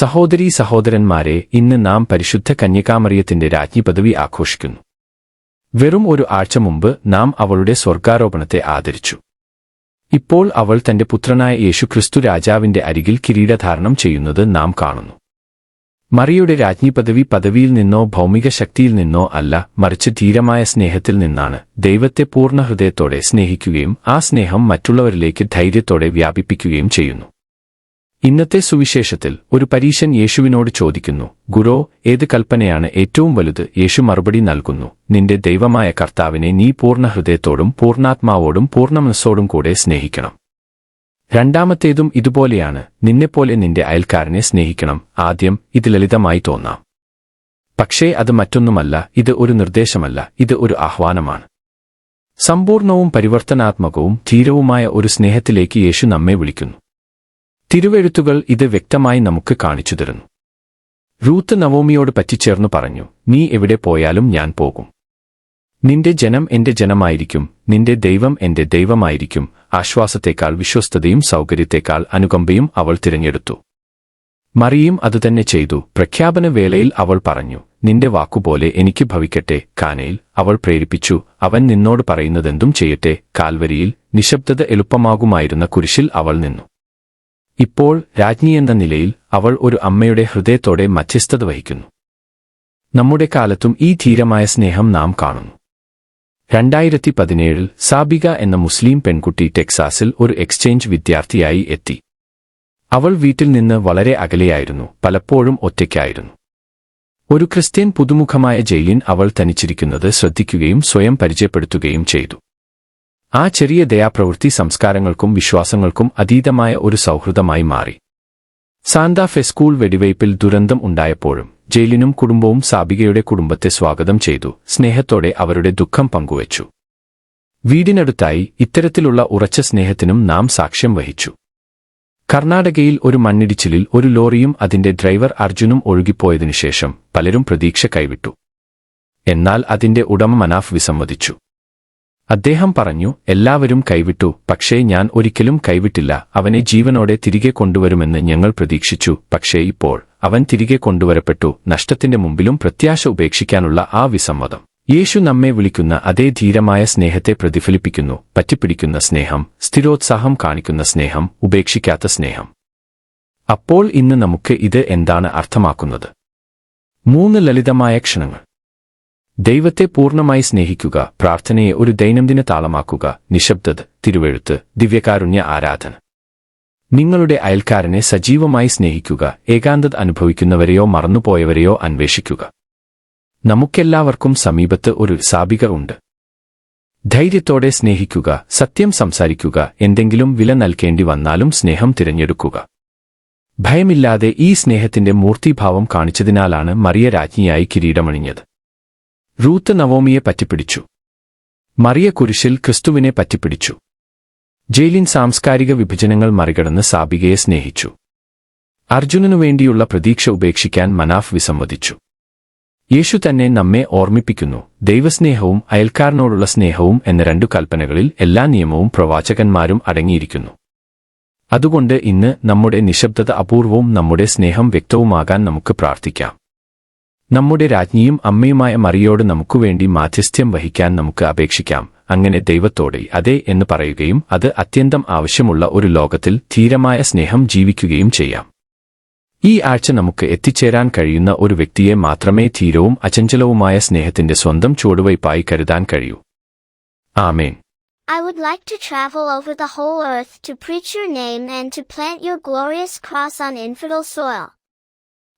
സഹോദരീ സഹോദരന്മാരെ ഇന്ന് നാം പരിശുദ്ധ കന്യകാമറിയത്തിന്റെ രാജ്ഞി പദവി ആഘോഷിക്കുന്നു. വെറും ഒരു ആഴ്ച മുമ്പ് നാം അവളുടെ സ്വർഗാരോപണത്തെ ആദരിച്ചു. ഇപ്പോൾ അവൾ തന്റെ പുത്രനായ യേശുക്രിസ്തു രാജാവിന്റെ അരികിൽ കിരീടധാരണം ചെയ്യുന്നത് നാം കാണുന്നു. മറിയുടെ രാജ്ഞി പദവി പദവിയിൽ നിന്നോ ഭൗമിക ശക്തിയിൽ നിന്നോ അല്ല മറിച്ച് ധീരമായ സ്നേഹത്തിൽ നിന്നാണ്. ദൈവത്തെ പൂർണ ഹൃദയത്തോടെ സ്നേഹിക്കുകയും ആ സ്നേഹം മറ്റുള്ളവരിലേക്ക് ധൈര്യത്തോടെ വ്യാപിപ്പിക്കുകയും ചെയ്യുന്നു. ഇന്നത്തെ സുവിശേഷത്തിൽ ഒരു പരീശൻ യേശുവിനോട് ചോദിക്കുന്നു ഗുരോ ഏത് കൽപ്പനയാണ് ഏറ്റവും വലുത്? യേശു മറുപടി നൽകുന്നു നിന്റെ ദൈവമായ കർത്താവിനെ നീ പൂർണ ഹൃദയത്തോടും പൂർണാത്മാവോടും പൂർണമനസ്സോടും കൂടെ സ്നേഹിക്കണം. രണ്ടാമത്തേതും ഇതുപോലെയാണ് നിന്നെപ്പോലെ നിന്റെ അയൽക്കാരനെ സ്നേഹിക്കണം. ആദ്യം ഇത് ലളിതമായി തോന്നാം. പക്ഷേ അത് മറ്റൊന്നുമല്ല ഇത് ഒരു നിർദ്ദേശമല്ല ഇത് ഒരു ആഹ്വാനമാണ്. സമ്പൂർണവും പരിവർത്തനാത്മകവും ധീരവുമായ ഒരു സ്നേഹത്തിലേക്ക് യേശു നമ്മെ വിളിക്കുന്നു. തിരുവെഴുത്തുകൾ ഇത് വ്യക്തമായി നമുക്ക് കാണിച്ചു തരുന്നു. റൂത്ത് നവോമിയോട് പറ്റിച്ചേർന്നു പറഞ്ഞു നീ എവിടെ പോയാലും ഞാൻ പോകും. നിന്റെ ജനം എന്റെ ജനമായിരിക്കും നിന്റെ ദൈവം എന്റെ ദൈവമായിരിക്കും ആശ്വാസത്തേക്കാൾ വിശ്വസ്തതയും സൗകര്യത്തേക്കാൾ അനുകമ്പയും അവൾ തിരഞ്ഞെടുത്തു. മറിയും അതുതന്നെ ചെയ്തു. പ്രഖ്യാപന വേളയിൽ അവൾ പറഞ്ഞു നിന്റെ വാക്കുപോലെ എനിക്ക് ഭവിക്കട്ടെ കാനയിൽ അവൾ പ്രേരിപ്പിച്ചു അവൻ നിന്നോട് പറയുന്നതെന്തും ചെയ്യട്ടെ. കാൽവരിയിൽ നിശബ്ദത എളുപ്പമാകുമായിരുന്ന കുരിശിൽ അവൾ നിന്നു. ഇപ്പോൾ രാജ്ഞി എന്ന നിലയിൽ അവൾ ഒരു അമ്മയുടെ ഹൃദയത്തോടെ മധ്യസ്ഥത വഹിക്കുന്നു. നമ്മുടെ കാലത്തും ഈ ധീരമായ സ്നേഹം നാം കാണുന്നു. രണ്ടായിരത്തി പതിനേഴിൽ സാബിക എന്ന മുസ്ലിം പെൺകുട്ടി ടെക്സാസിൽ ഒരു എക്സ്ചേഞ്ച് വിദ്യാർത്ഥിയായി എത്തി. അവൾ വീട്ടിൽ നിന്ന് വളരെ അകലെയായിരുന്നു പലപ്പോഴും ഒറ്റയ്ക്കായിരുന്നു. ഒരു ക്രിസ്ത്യൻ പുതുമുഖമായ ജയിലിൻ അവൾ തനിച്ചിരിക്കുന്നത് ശ്രദ്ധിക്കുകയും സ്വയം പരിചയപ്പെടുത്തുകയും ചെയ്തു. ആ ചെറിയ ദയാപ്രവൃത്തി സംസ്കാരങ്ങൾക്കും വിശ്വാസങ്ങൾക്കും അതീതമായ ഒരു സൗഹൃദമായി മാറി. സാന്താഫെ സ്കൂൾ വെടിവയ്പിൽ ദുരന്തം ഉണ്ടായപ്പോഴും ജയിലിനും കുടുംബവും സാബികയുടെ കുടുംബത്തെ സ്വാഗതം ചെയ്തു സ്നേഹത്തോടെ അവരുടെ ദുഃഖം പങ്കുവച്ചു. വീടിനടുത്തായി ഇത്തരത്തിലുള്ള ഉറച്ച സ്നേഹത്തിനും നാം സാക്ഷ്യം വഹിച്ചു. കർണാടകയിൽ ഒരു മണ്ണിടിച്ചിലിൽ ഒരു ലോറിയും അതിന്റെ ഡ്രൈവർ അർജുനും ഒഴുകിപ്പോയതിനുശേഷം പലരും പ്രതീക്ഷ കൈവിട്ടു. എന്നാൽ അതിന്റെ ഉടമ മനാഫ് വിസമ്മതിച്ചു. അദ്ദേഹം പറഞ്ഞു എല്ലാവരും കൈവിട്ടു പക്ഷേ ഞാൻ ഒരിക്കലും കൈവിട്ടില്ല. അവനെ ജീവനോടെ തിരികെ കൊണ്ടുവരുമെന്ന് ഞങ്ങൾ പ്രതീക്ഷിച്ചു. പക്ഷേ ഇപ്പോൾ അവൻ തിരികെ കൊണ്ടുവരപ്പെട്ടു. നഷ്ടത്തിന്റെ മുമ്പിലും പ്രത്യാശ ഉപേക്ഷിക്കാനുള്ള ആ വിസമ്മതം. യേശു നമ്മെ വിളിക്കുന്ന അതേ ധീരമായ സ്നേഹത്തെ പ്രതിഫലിപ്പിക്കുന്നു. പറ്റിപ്പിടിക്കുന്ന സ്നേഹം സ്ഥിരോത്സാഹം കാണിക്കുന്ന സ്നേഹം ഉപേക്ഷിക്കാത്ത സ്നേഹം. അപ്പോൾ ഇന്ന് നമുക്ക് ഇത് എന്താണ് അർത്ഥമാക്കുന്നത്? മൂന്ന് ലളിതമായ ക്ഷണങ്ങൾ. ദൈവത്തെ പൂർണമായി സ്നേഹിക്കുക പ്രാർത്ഥനയെ ഒരു ദൈനംദിന താളമാക്കുക നിശബ്ദത തിരുവെഴുത്ത് ദിവ്യകാരുണ്യ ആരാധന. നിങ്ങളുടെ അയൽക്കാരനെ സജീവമായി സ്നേഹിക്കുക ഏകാന്തത അനുഭവിക്കുന്നവരെയോ മറന്നുപോയവരെയോ അന്വേഷിക്കുക. നമുക്കെല്ലാവർക്കും സമീപത്ത് ഒരു സാബിക ഉണ്ട്. ധൈര്യത്തോടെ സ്നേഹിക്കുക സത്യം സംസാരിക്കുക എന്തെങ്കിലും വില നൽകേണ്ടി വന്നാലും സ്നേഹം തിരഞ്ഞെടുക്കുക. ഭയമില്ലാതെ ഈ സ്നേഹത്തിന്റെ മൂർത്തിഭാവം കാണിച്ചതിനാലാണ് മറിയ രാജ്ഞിയായി കിരീടമണിഞ്ഞത്. റൂത്ത് നവോമിയെ പറ്റിപ്പിടിച്ചു. മറിയ കുരിശിൽ ക്രിസ്തുവിനെ പറ്റിപ്പിടിച്ചു. ജയിലിൻ സാംസ്കാരിക വിഭജനങ്ങൾ മറികടന്ന് സാബികയെ സ്നേഹിച്ചു. അർജുനനു വേണ്ടിയുള്ള പ്രതീക്ഷ ഉപേക്ഷിക്കാൻ മനാഫ് വിസമ്മതിച്ചു. യേശു തന്നെ നമ്മെ ഓർമ്മിപ്പിക്കുന്നു ദൈവസ്നേഹവും അയൽക്കാരനോടുള്ള സ്നേഹവും എന്ന രണ്ടു കൽപ്പനകളിൽ എല്ലാ നിയമവും പ്രവാചകന്മാരും അടങ്ങിയിരിക്കുന്നു. അതുകൊണ്ട് ഇന്ന് നമ്മുടെ നിശബ്ദത അപൂർവവും നമ്മുടെ സ്നേഹം വ്യക്തവുമാകാൻ നമുക്ക് പ്രാർത്ഥിക്കാം. നമ്മുടെ രാജ്ഞിയും അമ്മയുമായ മറിയോട് നമുക്കുവേണ്ടി മാധ്യസ്ഥ്യം വഹിക്കാൻ നമുക്ക് അപേക്ഷിക്കാം. അങ്ങനെ ദൈവത്തോടെ അതെ എന്ന് പറയുകയും അത് അത്യന്തം ആവശ്യമുള്ള ഒരു ലോകത്തിൽ ധീരമായ സ്നേഹം ജീവിക്കുകയും ചെയ്യാം. ഈ ആഴ്ച നമുക്ക് എത്തിച്ചേരാൻ കഴിയുന്ന ഒരു വ്യക്തിയെ മാത്രമേ ധീരവും അചഞ്ചലവുമായ സ്നേഹത്തിന്റെ സ്വന്തം ചുവടുവയ്പായി കരുതാൻ കഴിയൂ. ആമേൻ. I would like to travel over the whole earth to preach your name and to plant your glorious cross on infidel soil.